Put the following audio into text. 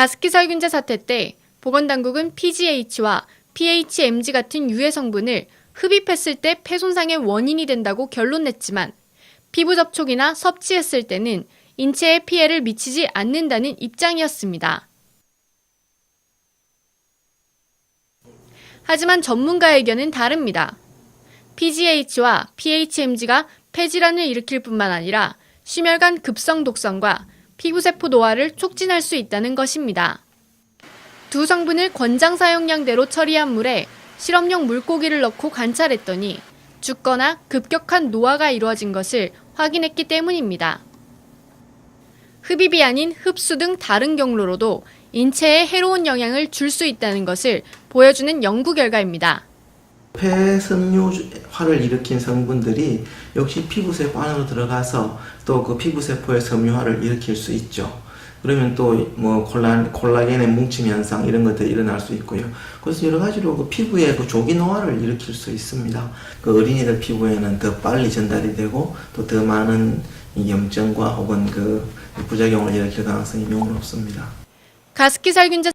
가습기 살균제 사태 때 보건당국은 PGH와 PHMG 같은 유해 성분을 흡입했을 때 폐손상의 원인이 된다고 결론 냈지만 피부 접촉이나 섭취했을 때는 인체에 피해를 미치지 않는다는 입장이었습니다. 하지만 전문가의 의견은 다릅니다. PGH와 PHMG가 폐질환을 일으킬 뿐만 아니라 심혈관 급성 독성과 피부세포 노화를 촉진할 수 있다는 것입니다. 두 성분을 권장 사용량대로 처리한 물에 실험용 물고기를 넣고 관찰했더니 죽거나 급격한 노화가 이루어진 것을 확인했기 때문입니다. 흡입이 아닌 흡수 등 다른 경로로도 인체에 해로운 영향을 줄 수 있다는 것을 보여주는 연구 결과입니다. 폐섬유화를 일으킨 성분들이 역시 피부세포 안으로 들어가서 또 그 피부세포의 섬유화를 일으킬 수 있죠. 그러면 또 뭐 콜라, 콜라겐의 뭉침 현상 이런 것들이 일어날 수 있고요. 그래서 여러 가지로 그 피부의 그 조기 노화를 일으킬 수 있습니다. 그 어린이들 피부에는 더 빨리 전달이 되고 또 더 많은 이 염증과 혹은 그 부작용을 일으킬 가능성이 매우 높습니다. 가습기 살균제